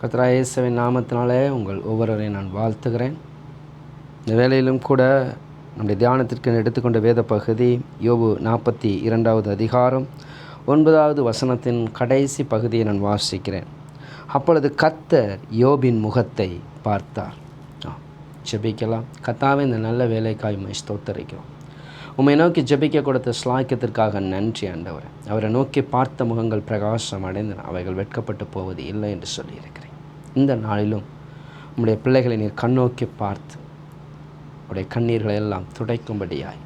கத்ராயேசவின் நாமத்தினாலே உங்கள் ஒவ்வொருவரையும் நான் வாழ்த்துகிறேன். இந்த வேளையிலும் கூட நம்முடைய தியானத்திற்கு எடுத்துக்கொண்ட வேத பகுதி யோபு நாற்பத்தி இரண்டாவது அதிகாரம் ஒன்பதாவது வசனத்தின் கடைசி பகுதியை நான் வாசிக்கிறேன். அப்பொழுது கத்தர் யோபின் முகத்தை பார்த்தார். ஜெபிக்கலாம். கத்தாவே இந்த நல்ல வேலைக்காய் உம்மை ஸ்தோத்தரிக்கிறோம். உம்மை நோக்கி ஜெபிக்க கொடுத்த ஸ்லாக்கியத்திற்காக நன்றி ஆண்டவர். அவரை நோக்கி பார்த்த முகங்கள் பிரகாசம் அடைந்தன. அவைகள் வெட்கப்பட்டு போவது இல்லை என்று சொல்லியிருக்கிறேன். இந்த நாளிலும் உம்முடைய பிள்ளைகளை நீர் கண்ணோக்கி பார்த்து உடைய கண்ணீர்களை எல்லாம் துடைக்கும்படியாய்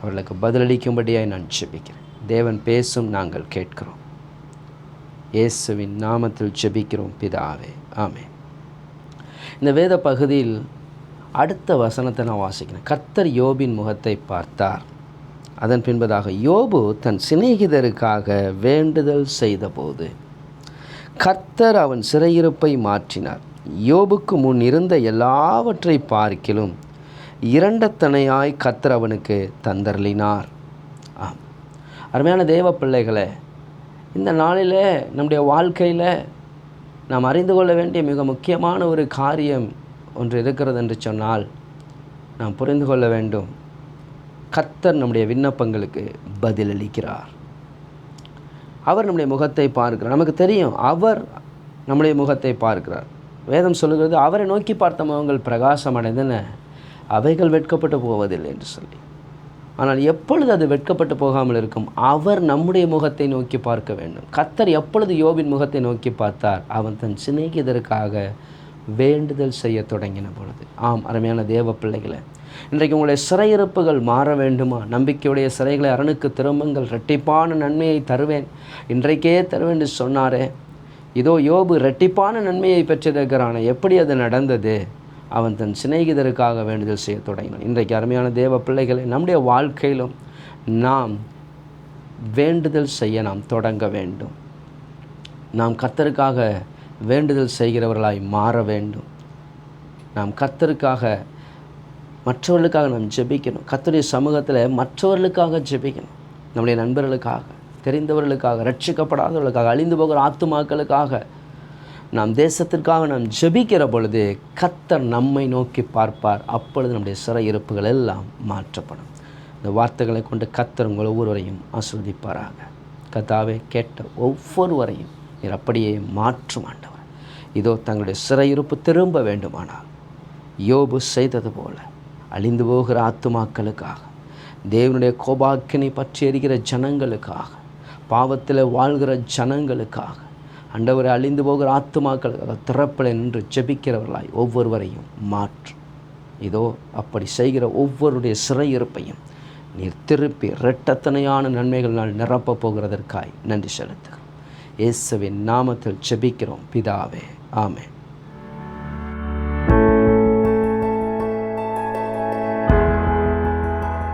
அவர்களுக்கு பதிலளிக்கும்படியாய் நான் ஜெபிக்கிறேன். தேவன் பேசும் நாங்கள் கேட்கிறோம். இயேசுவின் நாமத்தில் ஜெபிக்கிறோம் பிதாவே. ஆமே இந்த வேத பகுதியில் அடுத்த வசனத்தை நான் வாசிக்கிறேன். கர்த்தர் யோபின் முகத்தை பார்த்தார். அதன் பின்பதாக யோபு தன் சிநேகிதருக்காக வேண்டுதல் செய்தபோது கர்த்தர் அவன் சிறையிருப்பை மாற்றினார். யோபுக்கு முன் இருந்த எல்லாவற்றை பார்க்கிலும் இரண்டத்தனையாய் கர்த்தர் அவனுக்கு தந்தர்லினார் ஆம். அருமையான தேவ பிள்ளைகளே இந்த நாளில் நம்முடைய வாழ்க்கையில் நாம் அறிந்து கொள்ள வேண்டிய மிக முக்கியமான ஒரு காரியம் ஒன்று இருக்கிறது என்று சொன்னால் நாம் புரிந்து கொள்ள வேண்டும். கர்த்தர் நம்முடைய விண்ணப்பங்களுக்கு பதிலளிக்கிறார். அவர் நம்முடைய முகத்தை பார்க்கிறார். நமக்கு தெரியும் அவர் நம்முடைய முகத்தை பார்க்கிறார். வேதம் சொல்லுகிறது அவரை நோக்கி பார்த்த முகங்கள் பிரகாசம் அடைந்தன அவைகள் வெட்கப்பட்டு போவதில்லை என்று சொல்லி. ஆனால் எப்பொழுது அது வெட்கப்பட்டு போகாமல் இருக்கும்? அவர் நம்முடைய முகத்தை நோக்கி பார்க்க வேண்டும். கத்தர் எப்பொழுது யோபின் முகத்தை நோக்கி பார்த்தார்? அவன் தன் சிநேகிதருக்காக வேண்டுதல் செய்ய தொடங்கின பொழுது. ஆம் அருமையான தேவ பிள்ளைகளை இன்றைக்கு உங்களுடைய சிறையிருப்புகள் மாற வேண்டுமா? நம்பிக்கையுடைய சிறைகளை அரணுக்கு திரும்புங்கள் இரட்டிப்பான நன்மையை தருவேன். இன்றைக்கே தருவேன் என்று சொன்னாரே. இதோ யோபு இரட்டிப்பான நன்மையை பெற்றிருக்கிறானே எப்படி அது நடந்தது? அவன் தன் சிநேகிதருக்காக வேண்டுதல் செய்ய தொடங்கினான். இன்றைக்கு அருமையான தேவ பிள்ளைகளை நம்முடைய வாழ்க்கையிலும் நாம் வேண்டுதல் செய்ய நாம் தொடங்க வேண்டும். நாம் கத்தருக்காக வேண்டுதல் செய்கிறவர்களாய் மாற வேண்டும். நாம் கத்தருக்காக மற்றவர்களுக்காக நாம் ஜெபிக்கணும். கத்தருடைய சமூகத்தில் மற்றவர்களுக்காக ஜெபிக்கணும். நம்முடைய நண்பர்களுக்காக தெரிந்தவர்களுக்காக ரட்சிக்கப்படாதவர்களுக்காக அழிந்து போகிற ஆத்துமாக்களுக்காக நாம் தேசத்திற்காக நாம் ஜெபிக்கிற பொழுது கத்தர் நம்மை நோக்கி பார்ப்பார். அப்பொழுது நம்முடைய சிறையிருப்புகள் எல்லாம் மாற்றப்படும். இந்த வார்த்தைகளை கொண்டு கத்தர் உங்கள் ஒவ்வொருவரையும் ஆஸ்வதிப்பாராக கத்தாவே கேட்ட ஒவ்வொருவரையும் நீர் அப்படியே மாற்றும் ஆண்டவர். இதோ தங்களுடைய சிறையிருப்பு திரும்ப வேண்டுமானால் யோபு செய்தது போல அழிந்து போகிற ஆத்துமாக்களுக்காக தேவனுடைய கோபாக்கினை பற்றி எரிகிற ஜனங்களுக்காக பாவத்தில் வாழ்கிற ஜனங்களுக்காக அண்டவரை அழிந்து போகிற ஆத்துமாக்களுக்காக திறப்பில் நின்று ஜெபிக்கிறவர்களாய் ஒவ்வொருவரையும் மாற்று. இதோ அப்படி செய்கிற ஒவ்வொருடைய சிறையிருப்பையும் நீர் திருப்பி இரட்டத்தனையான நன்மைகளால் நிரப்பப் போகிறதற்காய் நன்றி செலுத்துகிறேன் இயேசுவின் நாமத்தில் செபிக்கிறோம் பிதாவே ஆமே